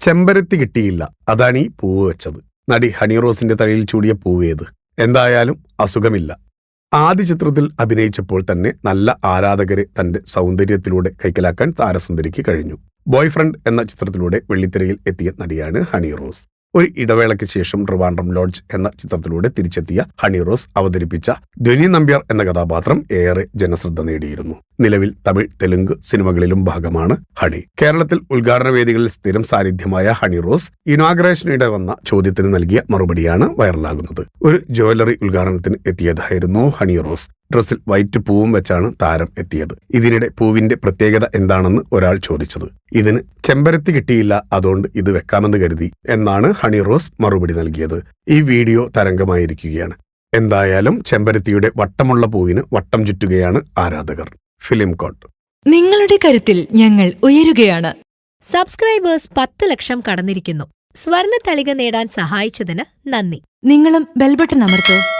ചെമ്പരത്തി കിട്ടിയില്ല. അതാണ് ഈ പൂവ് വെച്ചത്. നടി ഹണി റോസിന്റെ തലയിൽ ചൂടിയ പൂവേത് എന്തായാലും അസുഖമില്ല. ആദ്യ ചിത്രത്തിൽ അഭിനയിച്ചപ്പോൾ തന്നെ നല്ല ആരാധകരെ തന്റെ സൗന്ദര്യത്തിലൂടെ കൈക്കലാക്കാൻ താരസുന്ദരിക്ക് കഴിഞ്ഞു. ബോയ്ഫ്രണ്ട് എന്ന ചിത്രത്തിലൂടെ വെള്ളിത്തിരയിൽ എത്തിയ നടിയാണ് ഹണി റോസ്. ഒരു ഇടവേളയ്ക്ക് ശേഷം ട്രിവാൻഡ്രം ലോഡ്ജ് എന്ന ചിത്രത്തിലൂടെ തിരിച്ചെത്തിയ ഹണി റോസ് അവതരിപ്പിച്ച ധ്വനി നമ്പ്യാർ എന്ന കഥാപാത്രം ഏറെ ജനശ്രദ്ധ നേടിയിരുന്നു. നിലവിൽ തമിഴ് തെലുങ്ക് സിനിമകളിലും ഭാഗമാണ് ഹണി. കേരളത്തിൽ ഉദ്ഘാടന വേദികളിൽ സ്ഥിരം സാന്നിധ്യമായ ഹണി റോസ് ഇനാഗ്രേഷനിടെ വന്ന ചോദ്യത്തിന് നൽകിയ മറുപടിയാണ് വൈറലാകുന്നത്. ഒരു ജ്വല്ലറി ഉദ്ഘാടനത്തിന് എത്തിയതായിരുന്നു ഹണി റോസ്. ഡ്രസ്സിൽ വൈറ്റ് പൂവും വെച്ചാണ് താരം എത്തിയത്. ഇതിനിടെ പൂവിന്റെ പ്രത്യേകത എന്താണെന്ന് ഒരാൾ ചോദിച്ചത്. ഇതിന് ചെമ്പരത്തി കിട്ടിയില്ല അതുകൊണ്ട് ഇത് വെക്കാമെന്ന് കരുതി എന്നാണ് ഹണി റോസ് മറുപടി നൽകിയത്. ഈ വീഡിയോ തരംഗമായിരിക്കുകയാണ്. എന്തായാലും ചെമ്പരത്തിയുടെ വട്ടമുള്ള പൂവിന് വട്ടം ചുറ്റുകയാണ് ആരാധകർ. Film court. നിങ്ങളുടെ കരുത്തിൽ ഞങ്ങൾ ഉയരുകയാണ്. സബ്സ്ക്രൈബേഴ്സ് പത്ത് ലക്ഷം കടന്നിരിക്കുന്നു. സ്വർണ തളിക നേടാൻ സഹായിച്ചതിന് നന്ദി. നിങ്ങളും ബെൽബട്ടൺ അമർത്തോ.